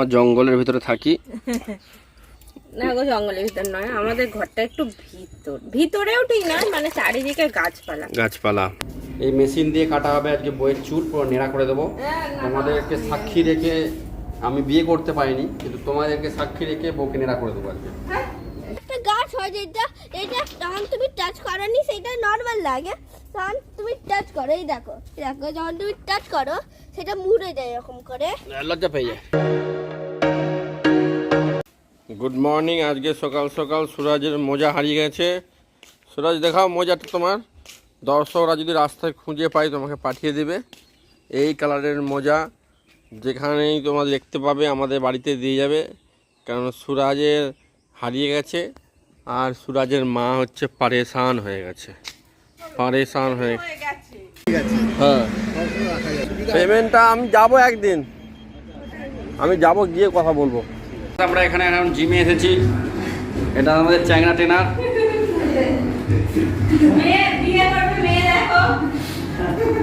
আমার জঙ্গলের ভিতরে থাকি। না গো জঙ্গলের ভিতর নয় আমাদের ঘরটা একটু ভিতর। ভিতরেও ঠিক না মানে চারিদিকে গাছপালা। গাছপালা। এই মেশিন দিয়ে কাটা হবে আজকে বইয়ের চুল পুরো নেড়া করে দেবো। তোমাদেরকে সাক্ষী রেখে আমি বিয়ে করতে পারিনি কিন্তু তোমাদেরকে সাক্ষী রেখে বউকে নেড়া করে দেবো আজকে। একটা গাছ হয় যেটা এটা যখন তুমি টাচ করনি সেটা নর্মাল লাগে। তখন তুমি টাচ করো এই দেখো। দেখো যখন তুমি টাচ করো সেটা মুড়ে যায় এরকম করে। লজ্জা পেয়ে যায়। গুড মর্নিং আজকে সকাল সকাল সুরাজের মোজা হারিয়ে গেছে। সুরাজ দেখাও মোজাটা তোমার। দর্শকরা যদি রাস্তায় খুঁজে পাই তোমাকে পাঠিয়ে দেবে। এই কালারের মোজা যেখানেই তোমরা দেখতে পাবে আমাদের বাড়িতে দিয়ে যাবে। কারণ সুরাজের হারিয়ে গেছে আর সুরাজের মা হচ্ছে পারেশান হয়ে গেছে। পারেশান হয়ে হ্যাঁ পেমেন্টটা আমি যাব একদিন। আমি যাব গিয়ে কথা বলব। আমরা এখানে এখন জিমে এসেছি। এটা আমাদের চ্যাংরা ট্রেনার।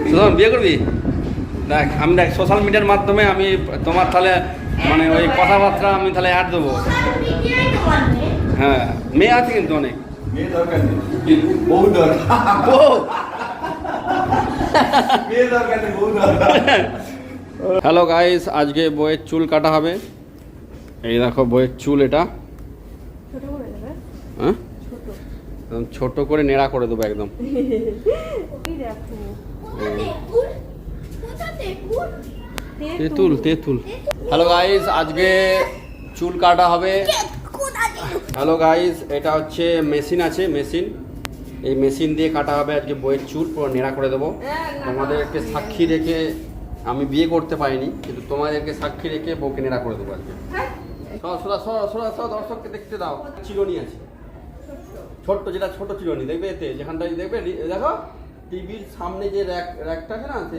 সুতরাং বিয়ে করবি দেখ। আমি দেখ সোশ্যাল মিডিয়ার মাধ্যমে আমি তোমার তাহলে মানে ওই কথাবার্তা আমি তাহলে অ্যাড দেবো। হ্যাঁ মেয়ে আছে কিন্তু অনেক। মেয়ে দরকার নেই বউ দরকার ও মেয়ে দরকার নেই বউ দরকার হ্যালো গাইস আজকে বইয়ের চুল কাটা হবে। এই দেখো বইয়ের চুল এটা। হ্যাঁ? একদম ছোট করে নেড়া করে দেবো একদম। তেঁতুল তেঁতুল। হ্যালো গাইস আজকে চুল কাটা হবে। হ্যালো গাইস এটা হচ্ছে মেশিন আছে, মেশিন। এই মেশিন দিয়ে কাটা হবে আজকে বইয়ের চুল, পুরো নেড়া করে দেবো। তোমাদেরকে সাক্ষী রেখে আমি বিয়ে করতে পারিনি, কিন্তু তোমাদেরকে সাক্ষী রেখে বউকে নেড়া করে দেবো আজকে। দর্শককে দেখতে দাও। চিরনি আছে। ছোট্ট, যেটা ছোট চিরনি, দেখবে এতে? যেখানটায় দেখবে দেখো? টিভির সামনে যে র্যাক, র্যাকটা আছে না সে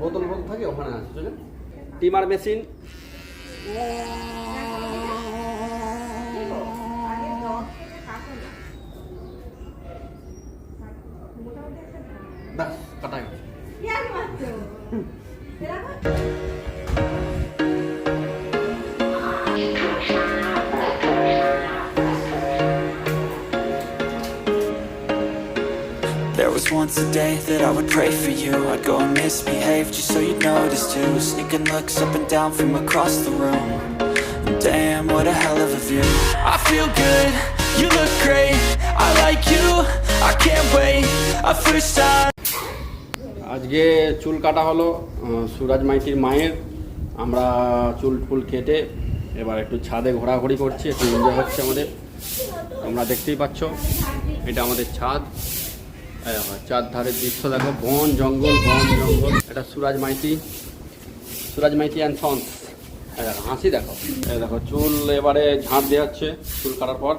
বোতল বোতল থাকে, ওখানে আছে timer machine. There was once a day that I would pray for you I'd go and misbehave just so you'd notice too Sneaking looks up and down from across the room Damn, what a hell of a view I feel good, you look great I like you, I can't wait A first time আজকে চুল কাটা হলো সুরাজ মাইতির মায়ের আমরা চুল ফুল কেটে এবার একটু ছাদে ঘোরাঘুরি করছি একটু এনজয় হচ্ছে আমাদের তোমরা দেখতেই পাচ্ছ এটা আমাদের ছাদ দেখো, চার ধারের দৃশ্য দেখো বন জঙ্গল বন জঙ্গল। এটা সুরাজ মাইতি। সুরাজ মাইতি অ্যান্ড সন্স দেখো হাসি দেখো। দেখো চুল এবারে ঝাঁট দেওয়া হচ্ছে চুল কাটার পর।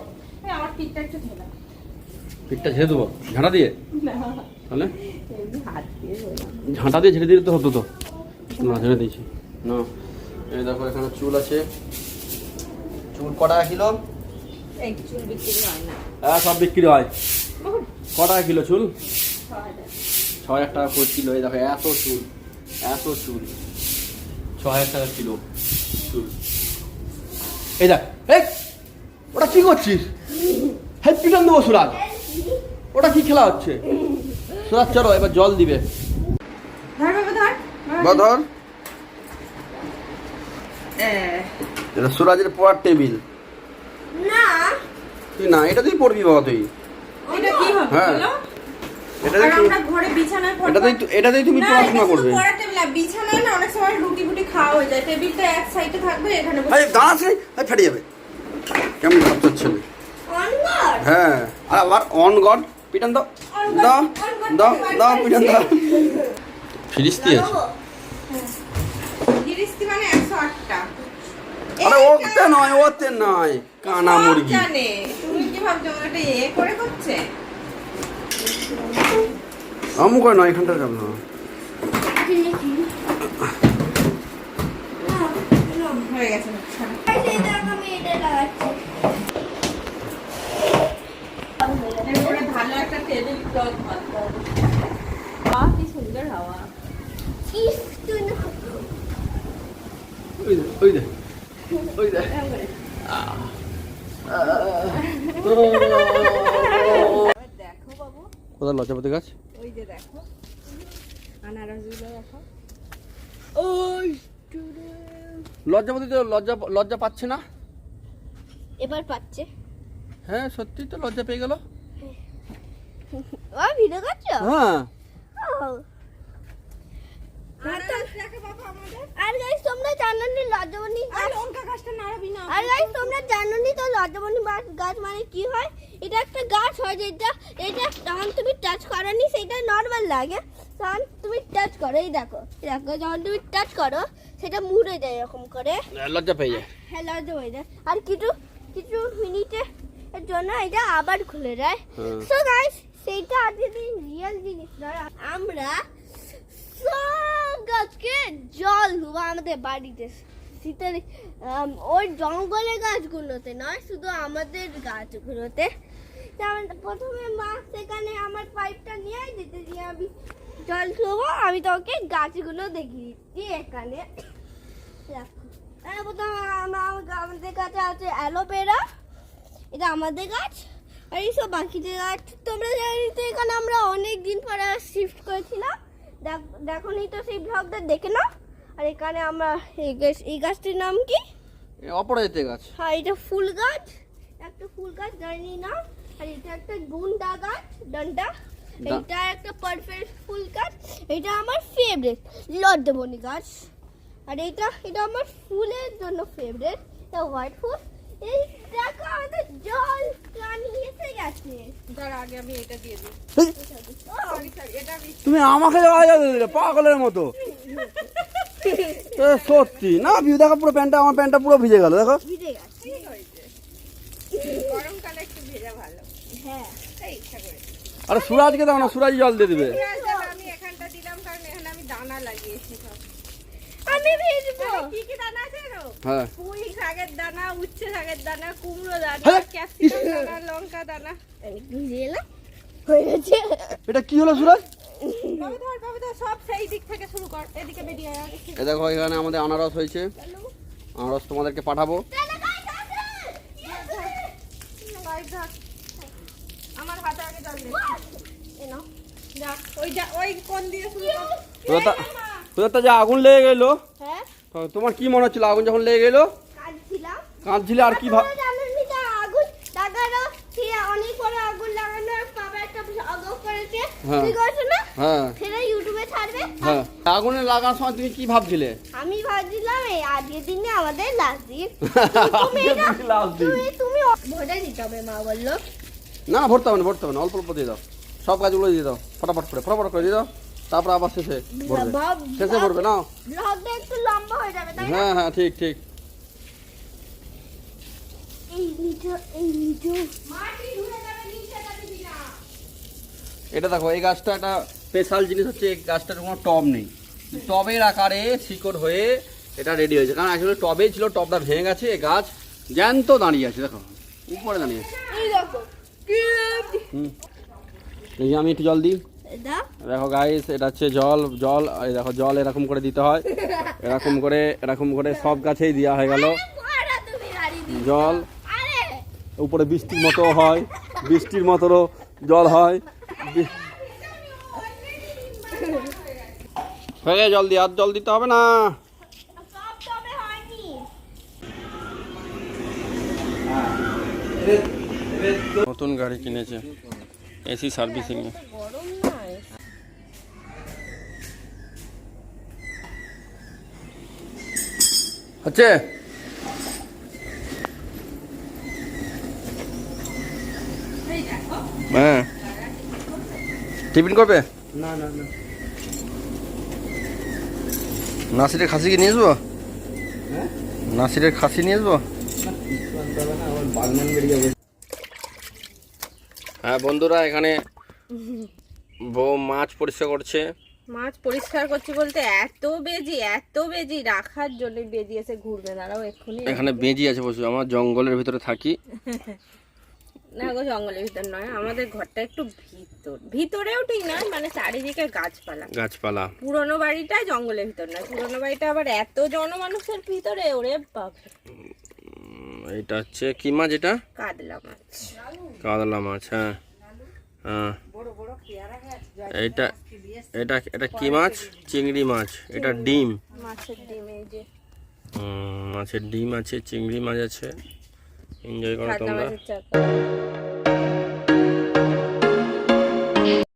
পিঠটা ঝেড়ে দেবো? ঝাঁটা দিয়ে? তাহলে। ঝাঁটা দিয়ে ঝেড়ে দিলে তো হতো তো? না ঝেড়ে দিয়েছি। না। এই দেখো এখানে চুল আছে। চুল কটা কিলো? হয় হ্যাঁ সব বিক্রি হয়। কটা কিলো চুল? ছ হাজার। টাকা করে কিলো। এই দেখো এত চুল এত চুল। ছ হাজার টাকা কিলো চুল। এই দেখ এই ওটা কি করছিস? হেড পিটান দেবো সুরাজ। ওটা কি খেলা হচ্ছে? সুরাজ চলো এবার জল দিবে। ধর বাবা ধর বা ধর হ্যাঁ। এটা সুরাজের পড়ার টেবিল। তুই না এটা তুই পড়বি বাবা তুই। এটা কি হবে হ্যাঁ। এটাতেই তুই আমরা ঘরে বিছানায় পড়ব। এটাতেই তু- এটাতেই তুমি পড়াশোনা করবে। পড়ার টেবিল না, বিছানায় না অনেক সময় রুটি ফুটি খাওয়া হয়ে যায়। টেবিলটা এক সাইডে থাকবে এখানে বসে আরে দাঁড়াস রে আরে ফেটে যাবে। কেমন ছেলে? অনগর হ্যাঁ। আর আবার অন গড পিটান দাও। দাও দাও দাও পিটান দাও। ফিরিস্তি আছে। গিরিস্তি মানে একশো আটটা। আরে ওতে নয় ওতে নয়। কানা মুরগি। জানে। তুমি কি ভাবছ ওটা এ করে করছে? আমুক নয় এখানটা যাব না। হয়ে গেছে। আমি ভালো একটা টেবিল ক্লথ কি সুন্দর হাওয়া। ওই দে ওই দে ওই দেখ কোথায় লজ্জাপতি গাছ? ওই যে দেখো আনারসগুলো দেখো লজ্জাপতি তো লজ্জা লজ্জা পাচ্ছে না? এবার পাচ্ছে। হ্যাঁ সত্যি তো লজ্জা পেয়ে গেল। ও ভিডিও করছ? হ্যাঁ। আর গাইস তোমরা জানো নি লজ্জাবনি লঙ্কা গাছটা নাড়াবি না। আর গাইস তোমরা জানো নি তো লজ্জাবনি গাছ মানে কি হয়? এটা একটা গাছ হয় যেটা এটা যখন তুমি টাচ করনি সেটা নর্মাল লাগে। তখন তুমি টাচ করো এই দেখো দেখো যখন তুমি টাচ করো সেটা মুড়ে যায় এরকম করে। লজ্জা পেয়ে যায়। হ্যাঁ লজ্জা হয়ে যায়। আর কিছু কিছু মিনিটের জন্য এটা আবার খুলে যায়। হ্যাঁ। সো গাইস সেইটা আজকে রিয়েল জিনিস আমরা গাছকে জল দেবো আমাদের বাড়িতে। শীতের ওই জঙ্গলের গাছগুলোতে নয়, শুধু আমাদের গাছগুলোতে। প্রথমে মা সেখানে আমার পাইপটা নিয়ে দিতে দিয়ে আমি জল দেবো, আমি তোকে গাছগুলো দেখিয়ে দিচ্ছি এখানে। প্রথমে আমা- আমা- আমাদের কাছে আছে অ্যালোভেরা। এটা আমাদের গাছ, আর এইসব বাকিদের গাছ। তোমরা জানি তো এখানে আমরা অনেক দিন পরে শিফট করেছিলাম। দেখ- দেখোনি তো সেই ব্লগটা দেখে নাও। আর এখানে আমরা এই গাছ- এই গাছটির নাম কি? অপরাজিত গাছ। হ্যাঁ এটা ফুল গাছ। একটা ফুল গাছ জানি না। আর এটা একটা গুন্ডা গাছ ডান্ডা এটা একটা পারফেক্ট ফুল গাছ। এটা আমার ফেভারিট লড্ডমণি গাছ। আর এটা এটা আমার ফুলের জন্য ফেভারিট এটা হোয়াইট ফুল। এই দেখো আমাদের জল। তুমি আমাকে দিলে পাগলের মতো। সত্যি। না ভিউ দেখো পুরো প্যান্টটা আমার প্যান্টটা পুরো ভিজে গেল দেখো। ভিজে গেছে। ঠিক হয়েছে? গরমকালে একটু ভেজা ভালো। হ্যাঁ। তাই ইচ্ছা করে আরে সুরাজকে দাও না সুরাজ জল দিয়ে দিবে। আমি এখানটা দিলাম কারণ এখানে আমি দানা লাগিয়েছি সব। আমি ভিজবো। কি কি দানা আছে গো হ্যাঁ। পুঁই শাকের দানা উচ্ছে শাকের দানা কুমড়ো দানা হ্যাঁ, ক্যাপসিকাম দানা লঙ্কা দানা। ভিজে এলাম হয়ে গেছে। এটা কি হলো সুরাজ? বাবু ধর বাবু ধর সব সেই দিক থেকে শুরু কর। এদিকে বেরিয়ে আয় দেখো এখানে আমাদের আনারস হয়েছে। আনারস তোমাদেরকে পাঠাবো। আমার হাতে আগে জল দে এ নাও। যা ওই যা ওই কোন দিয়ে শুরু কর। তোদের তো যে আগুন লেগে গেলো। হ্যাঁ? তোমার কি মনে হচ্ছিল আগুন যখন লেগে গেলো? কাঁদছিলে আর কি ভাব আগুন হ্যাঁ। হ্যাঁ। আগুনে লাগার সময় তুমি কি ভাবছিলে? আমি ভাবছিলাম এই আজকের দিনে আমাদের লাস্ট দিন। তুমি এটা Last দিন। তুমি তুমি ভোটে দিতে হবে মা বলল। না না ভরতে হবে না ভরতে হবে না অল্প অল্প দিয়ে দাও। সব গাছগুলো দিয়ে দাও। ফটাফট করে ফটাফট করে দিয়ে দাও। তারপর আবার শেষে ভরবে। শেষে ভরবে না ব্লগটা একটু লম্বা হয়ে যাবে তাই না? হ্যাঁ ঠিক ঠিক। এটা দেখো এই গাছটা একটা স্পেশাল জিনিস হচ্ছে এই গাছটার কোনো টব নেই। টবের আকারে শিকড় হয়ে এটা রেডি হয়েছে। কারণ আসলে টবে ছিল টবটা ভেঙে গেছে এই গাছ জ্যান্ত দাঁড়িয়ে আছে দেখো। উপরে দাঁড়িয়ে আছে। এই হুম। এই আমি একটু জল দিই। দেখো গাইস এটা হচ্ছে জল জল এই দেখো জল এরকম করে দিতে হয়। এরকম করে এরকম করে সব গাছেই দেওয়া হয়ে গেল। জল। উপরে বৃষ্টির মতো হয় বৃষ্টির মতোও জল হয়। হয়ে জল দিয়ে আর জল দিতে হবে না। নতুন গাড়ি কিনেছে এসি সার্ভিসিং গরম না হচ্ছে? হ্যাঁ। টিফিন করবে না না না। নাসিরের খাসি কি নিয়ে আসব? নাসিরের খাসি নিয়ে আসব? হ্যাঁ বন্ধুরা এখানে বউ মাছ পরিষ্কার করছে। মাছ পরিষ্কার করছি বলতে এত বেজি এত বেজি রাখার জন্য বেজি এসে ঘুরবে। দাঁড়াও এক্ষুনি এখানে বেজি আছে বসে আমার জঙ্গলের ভিতরে থাকি। না গো জঙ্গলের ভিতর নয় আমাদের ঘরটা একটু ভিতর ভিতরেও ঠিক নয় মানে চারিদিকে গাছপালা। গাছপালা। পুরনো বাড়িটা জঙ্গলের ভিতর নয় পুরনো বাড়িটা আবার এত জনমানুষের ভিতরে ওরে উম, এটা হচ্ছে কি মাছ এটা? কাতলা মাছ। কাতলা মাছ হ্যাঁ। এটা এটা এটা কি মাছ? চিংড়ি মাছ। এটা ডিম। মাছের ডিম উম, মাছের ডিম আছে চিংড়ি মাছ আছে। এনজয় করো তোমরা।